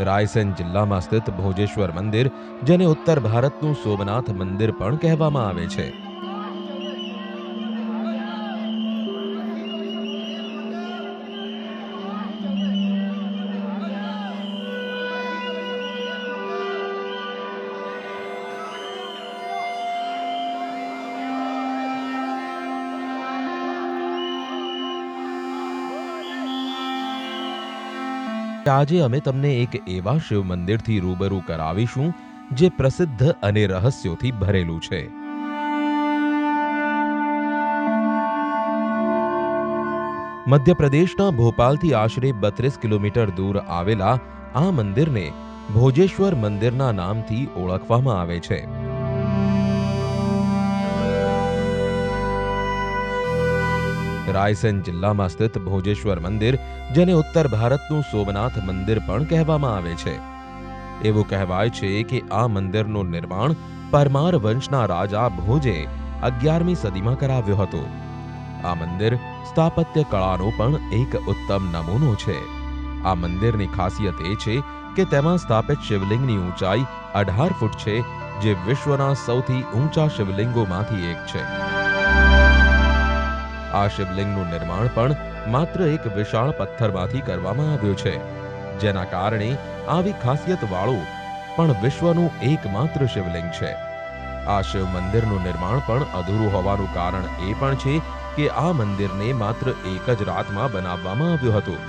રાયસેન જિલ્લામાં સ્થિત ભોજેશ્વર મંદિર જેને ઉત્તર ભારતનું સોમનાથ મંદિર પણ કહેવામાં આવે છે. આજે અમે તમને એક એવા શિવ મંદિરથી રૂબરૂ કરાવીશું, જે પ્રસિદ્ધ અને રહસ્યોથી ભરેલું છે. મધ્યપ્રદેશના ભોપાલથી આશરે બત્રીસ કિલોમીટર દૂર આવેલા આ મંદિરને ભોજેશ્વર મંદિરના નામથી ઓળખવામાં આવે છે. રાયસેન જિલ્લામાં સ્થિત ભોજેશ્વર મંદિર, જેને ઉત્તર ભારતનું સોમનાથ મંદિર પણ કહેવામાં આવે છે. એવું કહેવાય છે કે આ મંદિરનું નિર્માણ પરમાર વંશના રાજા ભોજે અગિયારમી સદીમાં કરાવ્યું હતું. આ મંદિર સ્થાપત્ય કળાનો પણ એક ઉત્તમ નમૂનો છે. આ મંદિરની ખાસિયત એ છે કે તેમાં સ્થાપિત શિવલિંગની ઊંચાઈ અઢાર ફૂટ છે, જે વિશ્વના સૌથી ઊંચા શિવલિંગોમાંથી એક છે. આ શિવલિંગનું નિર્માણ પણ માત્ર એક વિશાળ પથ્થરમાંથી કરવામાં આવ્યું છે, જેના કારણે આવી ખાસિયતવાળું પણ વિશ્વનું એકમાત્ર શિવલિંગ છે. આ શિવ મંદિરનું નિર્માણ પણ અધૂરું હોવાનું કારણ એ પણ છે કે આ મંદિરને માત્ર એક જ રાતમાં બનાવવામાં આવ્યું હતું,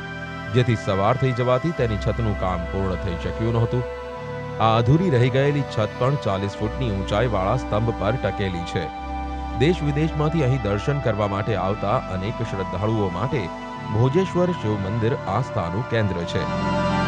જેથી સવાર થઈ જવાથી તેની છતનું કામ પૂર્ણ થઈ શક્યું નહોતું. આ અધૂરી રહી ગયેલી છત પણ ચાલીસ ફૂટની ઊંચાઈવાળા સ્તંભ પર ટકેલી છે. દેશ વિદેશમાંથી અહીં દર્શન કરવા માટે આવતા અનેક શ્રદ્ધાળુઓ માટે ભોજેશ્વર શિવ મંદિર આસ્થાનું કેન્દ્ર છે.